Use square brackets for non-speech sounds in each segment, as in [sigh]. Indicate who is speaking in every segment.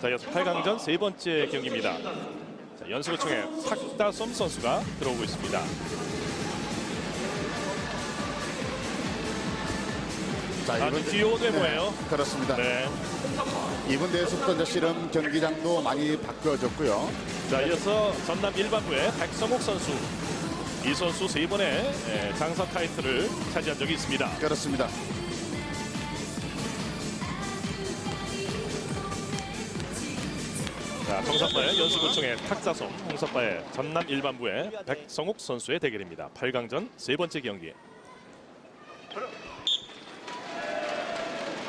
Speaker 1: 자, 이어서 8강전 세 번째 경기입니다. 자, 연수구청의 탁다솜 선수가 들어오고 있습니다.
Speaker 2: 자,
Speaker 1: 아,
Speaker 2: 이번
Speaker 1: 뒤로 네모예요.
Speaker 2: 네, 그렇습니다.
Speaker 1: 네.
Speaker 2: 이번 대회에서부터 이제 실험 경기장도 많이 바뀌어졌고요.
Speaker 1: 자, 이어서 전남 일반부의 백성욱 선수. 이 선수 세 번의 예, 장사 타이틀을 차지한 적이 있습니다.
Speaker 2: 그렇습니다.
Speaker 1: 자, 정선바의 연수구청의 탁자솜, 홍선바의 전남 일반부의 백성욱 선수의 대결입니다. 8강전 세 번째 경기.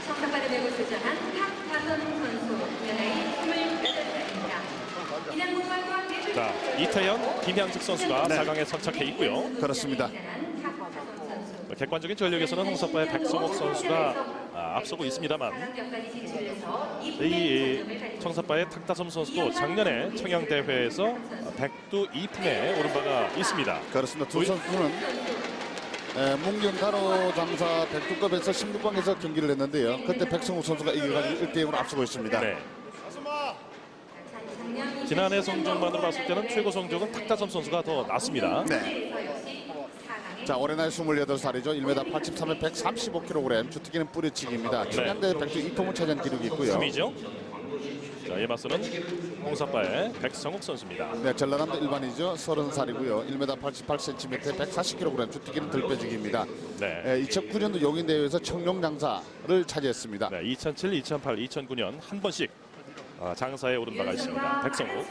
Speaker 3: 성적받을 메고 수장한 탁다선 선수 연예인 28살입니다. 이날 무관과 대중
Speaker 1: 자, 이태현, 김향식 선수가
Speaker 2: 네.
Speaker 1: 4강에 선착해 있고요.
Speaker 2: 그렇습니다.
Speaker 1: 객관적인 전력에서는 홍선바의 백성욱 선수가 아, 앞서고 있습니다만 이 청사바의 탁다솜 선수도 작년에 청양대회에서 백두 2품에 오른 바가 있습니다.
Speaker 2: 그렇습니다. 두 선수는 에, 문경 가로 장사 백두급에서 16강에서 경기를 했는데요. 그때 백승우 선수가 이겨가지고 1대0으로 앞서고 있습니다.
Speaker 1: 네. 지난해 성적만으로 봤을 때는 최고 성적은 탁다솜 선수가 더 낫습니다.
Speaker 2: 네. 자, 올해 나이 28살이죠. 1m 83에 135kg. 주특기는 뿌리치기입니다. 청양대 백두 2품을 차지한 기록이 있고요.
Speaker 1: 숨이죠. 자, 이에 맞서는 홍사바의 백성욱 선수입니다.
Speaker 2: 네, 전라남도 일반이죠. 30살이고요. 1m 88cm, 140kg. 주특기는 들빼지기입니다.
Speaker 1: 네.
Speaker 2: 에, 2009년도 용인대회에서 청룡장사를 차지했습니다.
Speaker 1: 네, 2007, 2008, 2009년 한 번씩 아, 장사에 오른 바가 있습니다. 백성욱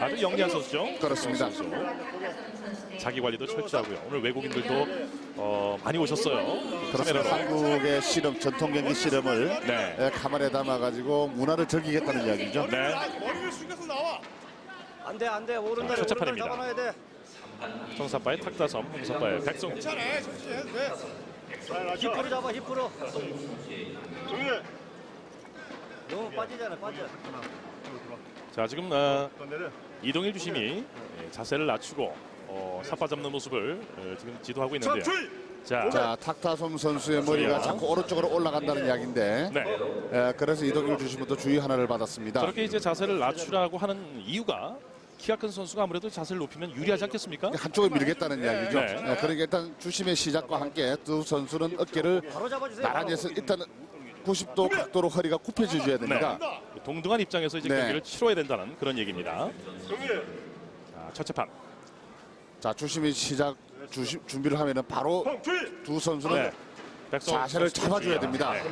Speaker 1: 아주 영리한 선수죠.
Speaker 2: 그렇습니다.
Speaker 1: 선수. 자기 관리도 철저하고요. 오늘 외국인들도 어, 많이 오셨어요.
Speaker 2: 그렇습니다.
Speaker 1: 카메라로.
Speaker 2: 한국의 실험, 전통 경기 실험을
Speaker 1: 네.
Speaker 2: 에, 카메라에 담아가지고 문화를 즐기겠다는 이야기죠.
Speaker 1: 네.
Speaker 4: 머리를 숙여서 나와.
Speaker 5: 안돼 안돼 오른다리
Speaker 1: 첫
Speaker 5: 오른다리
Speaker 1: 재판입니다.
Speaker 5: 잡아놔야 돼.
Speaker 1: 청사바의 탁다섬, 홍사바의 백성욱.
Speaker 4: 괜찮아. 천천히 해도 돼.
Speaker 5: 힙으로 잡아 힙으로.
Speaker 4: 조용히 해.
Speaker 5: 너무 빠지잖아 빠져.
Speaker 1: 자 지금 아,
Speaker 4: 내려.
Speaker 1: 이동일 주심이 예, 자세를 낮추고 어, 사파 잡는 모습을 어, 지금 지도하고 있는데요. 자,
Speaker 2: 자, 탁타솜 선수의 머리가 자꾸 오른쪽으로 올라간다는 이야기인데
Speaker 1: 네.
Speaker 2: 에, 그래서 이동규 주심부터 주의 하나를 받았습니다.
Speaker 1: 저렇게 이제 자세를 낮추라고 하는 이유가 키가 큰 선수가 아무래도 자세를 높이면 유리하지 않겠습니까?
Speaker 2: 한쪽에 밀겠다는 이야기죠.
Speaker 1: 네.
Speaker 2: 에, 그러니까 일단 주심의 시작과 함께 두 선수는 어깨를. 나란히 해서 일단 90도 각도로 허리가 굽혀줘야 됩니다.
Speaker 1: 동등한 입장에서 이제
Speaker 2: 네.
Speaker 1: 경기를 치러야 된다는 그런 얘기입니다. 자, 첫째 판.
Speaker 2: 자, 주심이 시작 주심, 준비를 하면은 바로. 두 선수는
Speaker 1: 네. 백성욱
Speaker 2: 자세를
Speaker 1: 선수
Speaker 2: 잡아줘야
Speaker 1: 주의하.
Speaker 2: 됩니다.
Speaker 1: 네.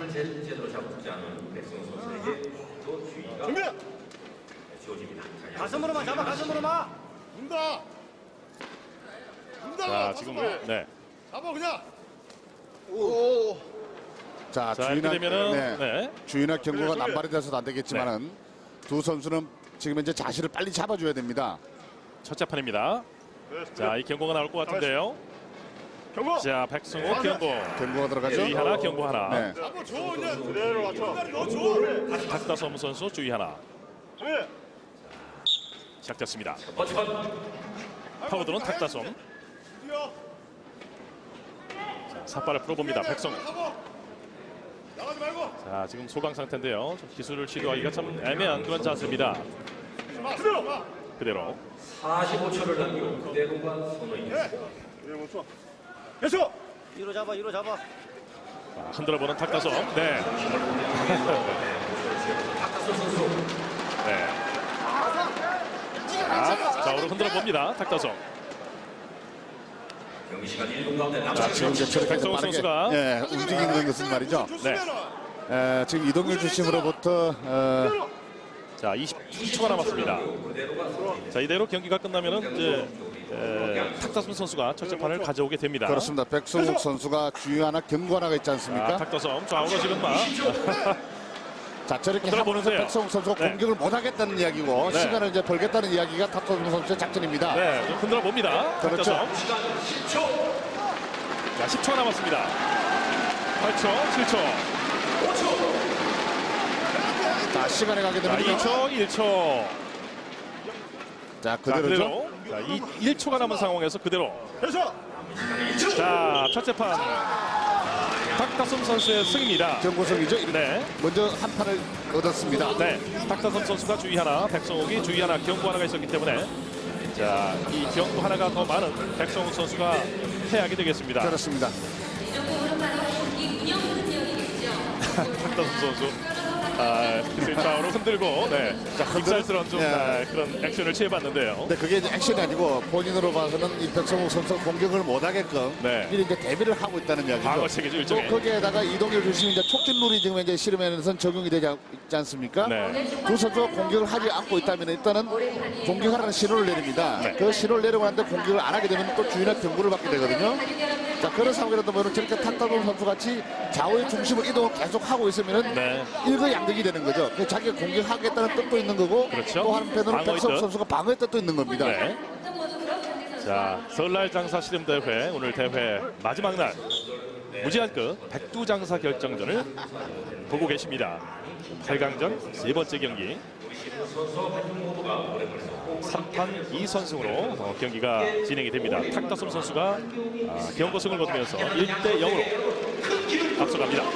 Speaker 4: 준비.
Speaker 5: 가슴으로만 잡아 가슴으로만.
Speaker 4: 문다. 문다.
Speaker 1: 자, 지금 네.
Speaker 4: 잡아 그냥.
Speaker 2: 자,
Speaker 1: 자,
Speaker 2: 주인아,
Speaker 1: 되면은
Speaker 2: 네.
Speaker 1: 네.
Speaker 2: 주인아 경고가 남발이 돼서는 안 되겠지만은 두 선수는 지금 현재 자세를 빨리 잡아줘야 됩니다.
Speaker 1: 첫째 판입니다. 자, 이 경고가 나올 것 같은데요.
Speaker 4: 경고.
Speaker 1: 자, 백성욱 경고.
Speaker 2: 경고가 들어가죠.
Speaker 1: 주의 하나, 경고 하나.
Speaker 2: 네.
Speaker 1: 탁다섬 선수 주의 하나.
Speaker 4: 해.
Speaker 1: 시작됐습니다. 파고드는 탁다섬.
Speaker 4: 뛰어.
Speaker 1: 삿발을 풀어봅니다. 백성욱. 자, 지금 소강 상태인데요. 좀 기술을 시도하기가 참 애매한 그런 자세입니다.
Speaker 4: 마. 그대로. 마.
Speaker 1: 그대로.
Speaker 6: 45초를 남기고 그대로만.
Speaker 4: 해. 그래 멈춰. 계속.
Speaker 5: 이로 잡아 이로 잡아.
Speaker 1: 자, 흔들어보는 탁다섬. 네.
Speaker 6: 박하선 선수
Speaker 1: 네. 자, 자, 오늘 흔들어 봅니다. 탁다섬.
Speaker 6: 경기 시간 1분 가운데
Speaker 2: 자,
Speaker 6: 남자
Speaker 2: 지금 이제 저렇게
Speaker 1: 백성호
Speaker 2: 빠르게
Speaker 1: 선수가
Speaker 2: 예, 움직이는 것은 말이죠.
Speaker 1: 네.
Speaker 2: 에, 지금 이동규 주심으로부터 어,
Speaker 1: 자, 20초가 남았습니다. 자, 이대로 경기가 끝나면은 이제 에, 탁다섬 선수가 첫째 판을 가져오게 됩니다.
Speaker 2: 그렇습니다. 백승욱 선수가 주의 하나 경고 하나가 있지
Speaker 1: 자,
Speaker 2: 않습니까?
Speaker 1: 탁다섬 좌우로 지금 막 [laughs]
Speaker 2: 자, 저렇게 하면서
Speaker 1: 보는데요.
Speaker 2: 백승욱 선수가
Speaker 1: 네.
Speaker 2: 공격을 못 하겠다는 이야기고
Speaker 1: 네.
Speaker 2: 시간을 이제 벌겠다는 이야기가 탁성훈 선수의 작전입니다.
Speaker 1: 네, 좀 흔들어 봅니다.
Speaker 2: 그렇죠.
Speaker 1: 탁다섬. 자, 10초 남았습니다. 8초, 7초,
Speaker 2: 자, 시간에 가게
Speaker 1: 자,
Speaker 2: 됩니다.
Speaker 1: 2초, 1초.
Speaker 2: 자,
Speaker 1: 자,
Speaker 2: 그대로죠.
Speaker 1: 그대로. 자, 이 1초가 남은 상황에서 그대로.
Speaker 4: 계속.
Speaker 1: 자, 첫째 판. 박다솜 선수의 승입니다.
Speaker 2: 경고성이죠.
Speaker 1: 네.
Speaker 2: 먼저 한 판을 얻었습니다.
Speaker 1: 네, 박다솜 선수가 주의 하나, 백성욱이 주의 하나, 경고 하나가 있었기 때문에 자, 이 경고 하나가 더 많은 백성욱 선수가 패하게 되겠습니다.
Speaker 2: 그렇습니다. [laughs]
Speaker 1: 박다솜 선수. 아, 기술 좌우로 흔들고, 네. 자, 익살스러운 좀
Speaker 2: 예.
Speaker 1: 아, 그런 액션을 취해봤는데요.
Speaker 2: 근데 그게 이제 액션이 아니고 본인으로 봐서는 이 백성욱 선수가 공격을 못하게끔
Speaker 1: 네.
Speaker 2: 미리 이제 대비를 하고 있다는 이야기죠.
Speaker 1: 과거
Speaker 2: 또
Speaker 1: 일종의.
Speaker 2: 거기에다가 이동열 주심이 이제 촉진룰이 지금 이제 씨름에는 적용이 되지 않- 있지 않습니까?
Speaker 1: 네.
Speaker 2: 두 선수가 공격을 하지 않고 있다면 일단은 공격하라는 신호를 내립니다.
Speaker 1: 네.
Speaker 2: 그 신호를 내리고 나는데 공격을 안 하게 되면 또 주인한 경고를 받게 되거든요. 자 그런 상황이라도 뭐 저렇게 탁타동 선수 같이 좌우의 중심을 이동을 계속 하고 있으면은
Speaker 1: 네.
Speaker 2: 일거양득이 되는 거죠. 그 자기가 공격하겠다는 뜻도 있는 거고
Speaker 1: 그렇죠.
Speaker 2: 또 한편으로는
Speaker 1: 방어의
Speaker 2: 백석
Speaker 1: 뜻.
Speaker 2: 선수가 방어의 뜻도 있는 겁니다.
Speaker 1: 네. 자, 설날 장사 시름 대회 오늘 대회 마지막 날 무제한급 백두장사 결정전을 보고 계십니다. 8강전 세 번째 경기 3판 2선승으로 어, 경기가 진행이 됩니다. 탁다솜 선수가 아, 경고승을 거두면서 1대 0으로 앞서갑니다. 네.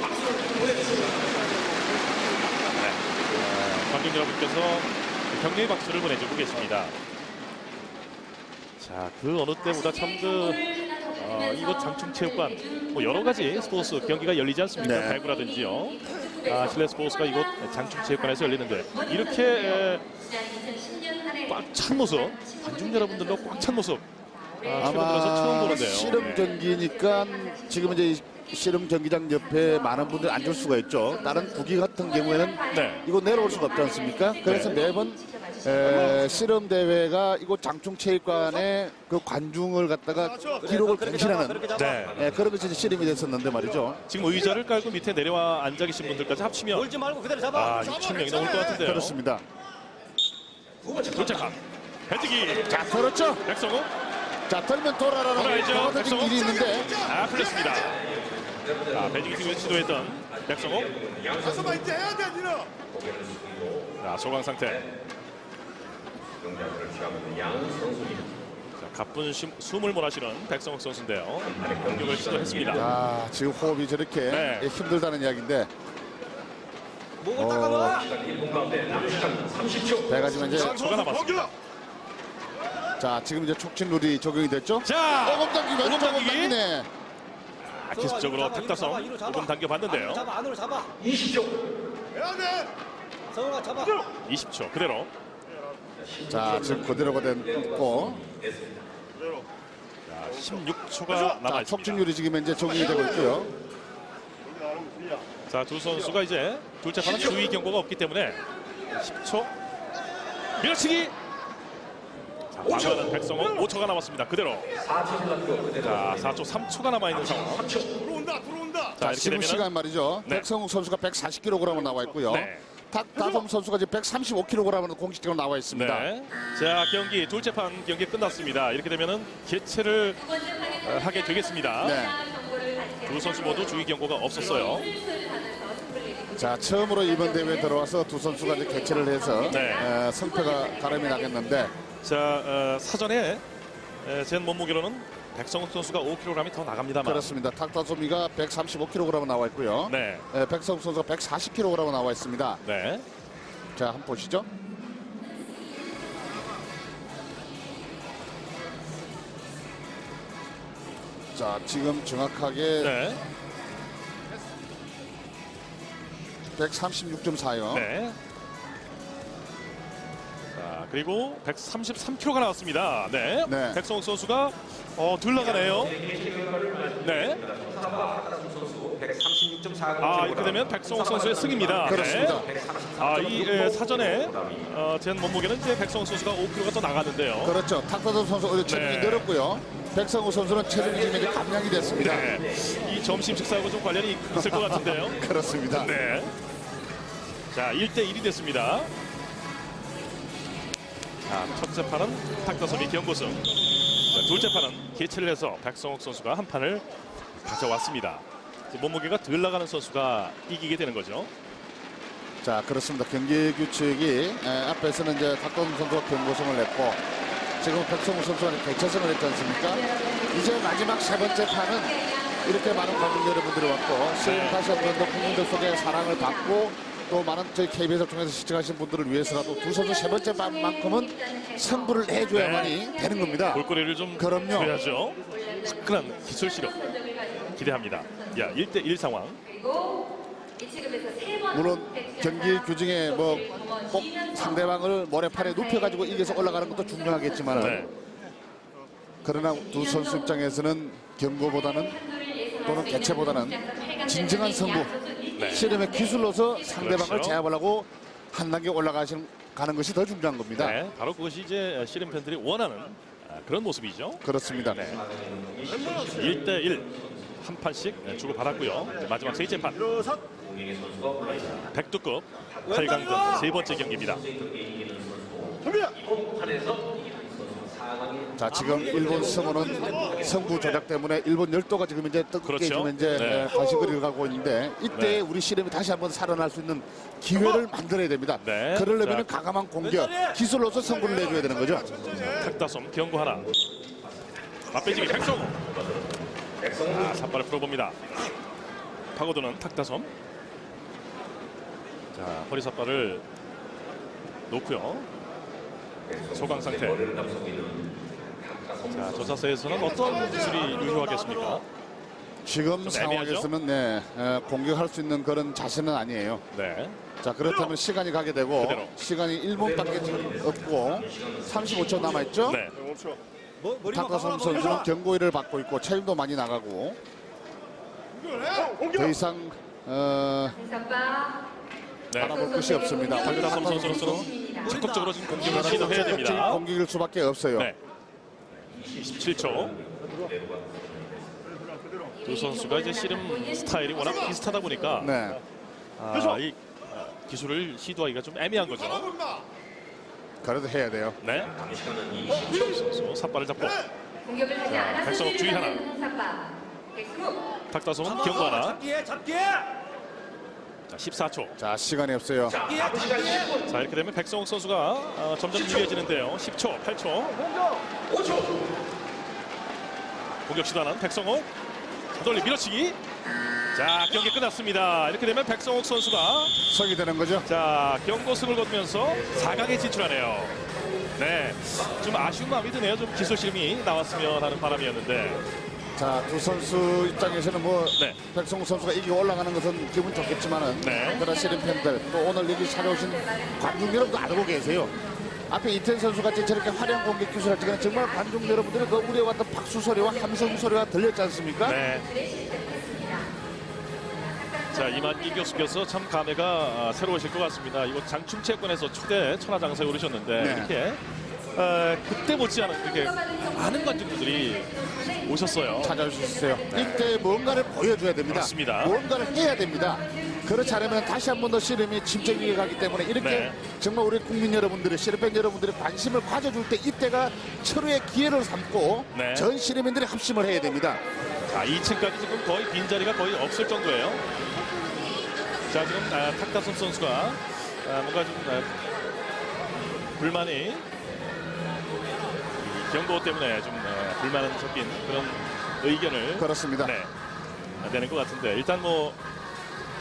Speaker 1: 어, 관중 여러분께서 격려의 박수를 보내주고 계십니다. 자, 그 어느 때보다 참그 어, 이곳 장충체육관 뭐 여러 가지 스포츠 경기가 열리지 않습니까?
Speaker 2: 네.
Speaker 1: 배구라든지요. 아, 실내 스포츠가 이곳 장충체육관에서 열리는데 이렇게 에,
Speaker 3: 2010년 한해
Speaker 1: 꽉찬 모습, 관중 여러분들로 꽉찬 모습 아, 보는데요.
Speaker 2: 씨름
Speaker 1: 네.
Speaker 2: 경기니까 지금 이제 이 씨름 경기장 옆에 많은 분들이 앉을 수가 있죠. 다른 국기 같은 경우에는
Speaker 1: 네.
Speaker 2: 이거 내려올 수가 없지 않습니까? 그래서
Speaker 1: 네.
Speaker 2: 매번 에, 씨름 대회가 이곳 장충 체육관에 그 관중을 갖다가 기록을
Speaker 5: 잡아.
Speaker 1: 네.
Speaker 2: 예, 그런 것이 이제 씨름이 됐었는데 말이죠.
Speaker 1: 지금 의자를 깔고 밑에 내려와 앉아 계신 분들까지 합치면
Speaker 5: 울지 말고 그대로 잡아.
Speaker 1: 아, 2천 명이 넘을 것 같은데요.
Speaker 2: 그렇습니다.
Speaker 1: 도착함. 배지기
Speaker 2: 자, 들었죠?
Speaker 1: 백성우
Speaker 2: 자, 털면 돌아라라는
Speaker 1: 돌아야죠. 백성호.
Speaker 2: 일이 있는데
Speaker 1: 아 풀렸습니다. 자 배지기 팀에서 시도했던 백성우
Speaker 4: 가서만 이제 해야 돼, 니는.
Speaker 1: 자 소강 상태. 자 가쁜 숨, 숨을 몰아쉬는 백성욱 선수인데요. 공격을 시도했습니다.
Speaker 2: 아, 지금 호흡이 저렇게
Speaker 1: 네.
Speaker 2: 예, 힘들다는 이야기인데
Speaker 5: 목을 닦아 놔.
Speaker 2: 배가지만 이제
Speaker 1: 초가 남았습니다.
Speaker 2: 자, 지금 이제 촉진 룰이 적용이 됐죠?
Speaker 1: 자
Speaker 2: 오금
Speaker 1: 오금 당기기.
Speaker 2: 당기네.
Speaker 1: 아, 기습적으로 탁다성 조금 당겨봤는데요.
Speaker 5: 잡아, 안으로 잡아.
Speaker 6: 20초.
Speaker 4: 해야 돼.
Speaker 5: 성우가 잡아.
Speaker 1: 20초 그대로.
Speaker 2: 자, 지금 그대로가 됐고,
Speaker 1: 자 16초가
Speaker 2: 자,
Speaker 1: 남아 있습니다.
Speaker 2: 촉진율이 지금 현재 적용이 되고 있고요.
Speaker 1: 자 두 선수가 이제 둘째 판은 주의 경고가 없기 때문에 10초 밀어치기. 자, 방어하는 백성욱 5초가 남았습니다. 그대로.
Speaker 6: 4초를 남기고 그대로.
Speaker 1: 자 4초 3초가 남아 있는 상황.
Speaker 4: 들어온다, 들어온다.
Speaker 1: 자
Speaker 2: 자,
Speaker 1: 이렇게
Speaker 2: 지금
Speaker 1: 되면
Speaker 2: 시간 말이죠.
Speaker 1: 네.
Speaker 2: 백성욱 선수가 140kg 나와 있고요.
Speaker 1: 네.
Speaker 2: 탁다솜 선수가 지금 135kg으로 공식적으로 나와 있습니다.
Speaker 1: 네. 자 경기 둘째 판 경기 끝났습니다. 이렇게 되면은 개최를 어, 하게 되겠습니다.
Speaker 2: 네.
Speaker 1: 두 선수 모두 주의 경고가 없었어요.
Speaker 2: 자, 처음으로 이번 대회에 들어와서 두 선수가 이제 개최를 해서
Speaker 1: 네.
Speaker 2: 에, 성패가 가름이 나겠는데
Speaker 1: 자 어, 사전에 에, 젠 몸무게로는 백성욱 선수가 5kg이 더 나갑니다만.
Speaker 2: 그렇습니다. 탁다솜이가 135kg 나와 있고요.
Speaker 1: 네.
Speaker 2: 에, 백성욱 선수가 140kg 나와 있습니다.
Speaker 1: 네.
Speaker 2: 자, 한번 보시죠. 자, 지금 정확하게
Speaker 1: 네.
Speaker 2: 136.4요.
Speaker 1: 네. 자 그리고 133kg가 나왔습니다. 네.
Speaker 2: 네.
Speaker 1: 백성욱 선수가 어, 들 나가네요. 네.
Speaker 6: 136.4.
Speaker 1: 아 이렇게 되면 백성욱 선수의 승입니다.
Speaker 2: 그렇습니다.
Speaker 1: 네. 아이 에, 사전에 어, 젠 몸무게는 이제 백성욱 선수가 5kg가 더 나가는데요.
Speaker 2: 그렇죠. 탁다솜 선수 어제 체중이
Speaker 1: 네.
Speaker 2: 늘었고요. 백성우 선수는 체중이 이제 감량이 됐습니다.
Speaker 1: 네. 이 점심 식사하고 좀 관련이 있을 것 같은데요. [laughs]
Speaker 2: 그렇습니다.
Speaker 1: 네. 자, 1대 1이 됐습니다. 자, 첫째 판은 탁다솜이 경고승. 자, 둘째 판은 개최를 해서 백성욱 선수가 한 판을 가져왔습니다. 몸무게가 덜 나가는 선수가 이기게 되는 거죠.
Speaker 2: 자, 그렇습니다. 경기 규칙이 에, 앞에서는 이제 탁다솜 선수가 경고승을 냈고 지금 백성우 선수가 개최승을 했지 않습니까? 이제 마지막 세 번째 판은 이렇게 많은 관중 여러분들이 왔고
Speaker 1: 네.
Speaker 2: 다시 한 번 더 국민들 속에 사랑을 받고 또 많은 저희 KBS를 통해서 시청하신 분들을 위해서라도 두 선수 세 번째 반만큼은 승부를 내줘야만이 되는 겁니다.
Speaker 1: 볼거리를 좀
Speaker 2: 그럼요.
Speaker 1: 줘야죠. 화끈한 기술 실력 기대합니다. 야, 1대1 상황.
Speaker 2: 물론 경기 규정에 뭐 꼭 상대방을 모래판에 눕혀가지고 이겨서 올라가는 것도 중요하겠지만
Speaker 1: 네.
Speaker 2: 그러나 두 선수 입장에서는 경고보다는 또는 개체보다는 진정한 승부
Speaker 1: 네.
Speaker 2: 씨름의 기술로서 상대방을
Speaker 1: 그렇죠.
Speaker 2: 제압하려고 한 단계 올라가시는 가는 것이 더 중요한 겁니다.
Speaker 1: 네, 바로 그것이 이제 씨름 팬들이 원하는 아, 그런 모습이죠.
Speaker 2: 그렇습니다.
Speaker 1: 네. 1대1 한 판씩 주고 받았고요. 마지막 세 번째 판. 백두급 8강전 세 번째 경기입니다.
Speaker 2: 자 지금 일본 승호는 승부 조작 때문에 일본 열도가 지금 이제 뜨겁게
Speaker 1: 그렇죠.
Speaker 2: 지금 이제
Speaker 1: 네.
Speaker 2: 가시거리를 가고 있는데 이때
Speaker 1: 네.
Speaker 2: 우리 씨름이 다시 한번 살아날 수 있는 기회를 만들어야 됩니다.
Speaker 1: 네.
Speaker 2: 그러려면
Speaker 1: 자.
Speaker 2: 과감한 공격, 기술로서 승부를 내줘야 되는 거죠.
Speaker 1: 탁다솜 경고 하나. 앞배지기 백성호. 아, 삿발을 풀어봅니다. 파고드는 탁다솜. 자, 허리 삿발을 놓고요. 소강 상태. 자, 저 자세에서는 어떤 기술이 유효하겠습니까?
Speaker 2: 지금? 상황에서는 네, 에, 공격할 수 있는 그런 자세는 아니에요.
Speaker 1: 네.
Speaker 2: 자 그렇다면 시간이 가게 되고
Speaker 1: 그대로.
Speaker 2: 시간이 1분밖에 지금 없고 35초 남아있죠.
Speaker 1: 네.
Speaker 5: 감아라,
Speaker 2: 선수는. 경고일을 받고 있고 체중도 많이 나가고 더 이상 어,
Speaker 1: 네.
Speaker 2: 바라볼 것이 없습니다.
Speaker 1: 탁다솜 선수로서는 적극적으로 지금 공격을 시도해야 됩니다.
Speaker 2: 공격일 수밖에 없어요.
Speaker 1: 네. 27초. 두 선수가 이제 씨름 스타일이 워낙 비슷하다 보니까
Speaker 2: 네.
Speaker 1: 아, 이 아, 기술을 시도하기가 좀 애매한 거죠.
Speaker 2: 그래도 해야 돼요.
Speaker 1: 네. 선수 삿발을 잡고
Speaker 3: 공격을 하지 않아서
Speaker 1: 백성욱 주의 하나.
Speaker 5: 잡아,
Speaker 1: 경고 하나.
Speaker 5: 잡기에 잡기에
Speaker 1: 자, 14초.
Speaker 2: 자 시간이 없어요.
Speaker 1: 자 이렇게 되면 백성욱 선수가 아, 점점 유리해지는데요. 10초, 8초. 5초. 공격 시도하는 백성욱. 돌리 밀어치기. 자 경기 끝났습니다. 이렇게 되면 백성욱 선수가
Speaker 2: 석이 되는 거죠.
Speaker 1: 자 경고승을 거두면서 4강에 진출하네요. 네, 좀 아쉬운 마음이 드네요. 좀 기술 실험이 나왔으면 하는 바람이었는데.
Speaker 2: 자 두 선수 입장에서는 뭐
Speaker 1: 네.
Speaker 2: 백성우 선수가 이기고 올라가는 것은 기분 좋겠지만은
Speaker 1: 네.
Speaker 2: 그러나 씨름 팬들 또 오늘 여기 찾아오신 관중 여러분도 알고 계세요. 앞에 이태현 선수 같이 저렇게 화려한 공격 기술할 때는 정말 관중 여러분들이 그 우려왔던 박수 소리와 함성 소리가 들렸지 않습니까?
Speaker 1: 네. 자 이만기 교수께서 참 감회가 아, 새로우실 것 같습니다. 이곳 장충체육관에서 초대 천하장사에 오르셨는데
Speaker 2: 네.
Speaker 1: 이렇게 어, 그때 못지않은 그렇게 많은 관중들이 오셨어요.
Speaker 2: 찾아주셨어요. 이때 뭔가를 보여줘야 됩니다.
Speaker 1: 그렇습니다.
Speaker 2: 뭔가를 해야 됩니다. 그렇지 않으면 다시 한 번 더 씨름이 침체기에 가기 때문에 이렇게
Speaker 1: 네.
Speaker 2: 정말 우리 국민 여러분들이 씨름팬 여러분들이 관심을 가져줄 때 이때가 철의 기회를 삼고
Speaker 1: 네.
Speaker 2: 전 씨름인들이 합심을 해야 됩니다.
Speaker 1: 자 2층까지 지금 거의 빈자리가 거의 없을 정도예요. 자 지금 아, 탁다솜 선수가 아, 뭔가 좀 아, 불만이 이 경고 때문에 좀 아, 불만은 섞인 그런 의견을
Speaker 2: 그렇습니다.
Speaker 1: 네, 아, 내는 것 같은데 일단 뭐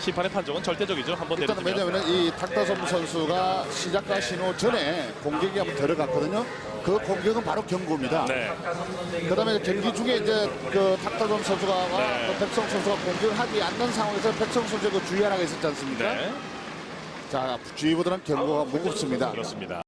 Speaker 1: 심판의 판정은 절대적이죠. 한번
Speaker 2: 일단은
Speaker 1: 내려주면
Speaker 2: 왜냐하면 이 탁다솜 선수가 시작과 신호 전에 공격이 한번 들어갔거든요. 그 공격은 바로 경고입니다.
Speaker 1: 네,
Speaker 2: 그다음에 경기 중에 이제 그 탁다솜 선수가
Speaker 1: 네.
Speaker 2: 그 백성 선수가 공격을 하지 않는 상황에서 백성 선수의 그 주의 하나가 있었지 않습니까?
Speaker 1: 네,
Speaker 2: 자 주의보다는 경고가 무겁습니다.
Speaker 1: 그렇습니다.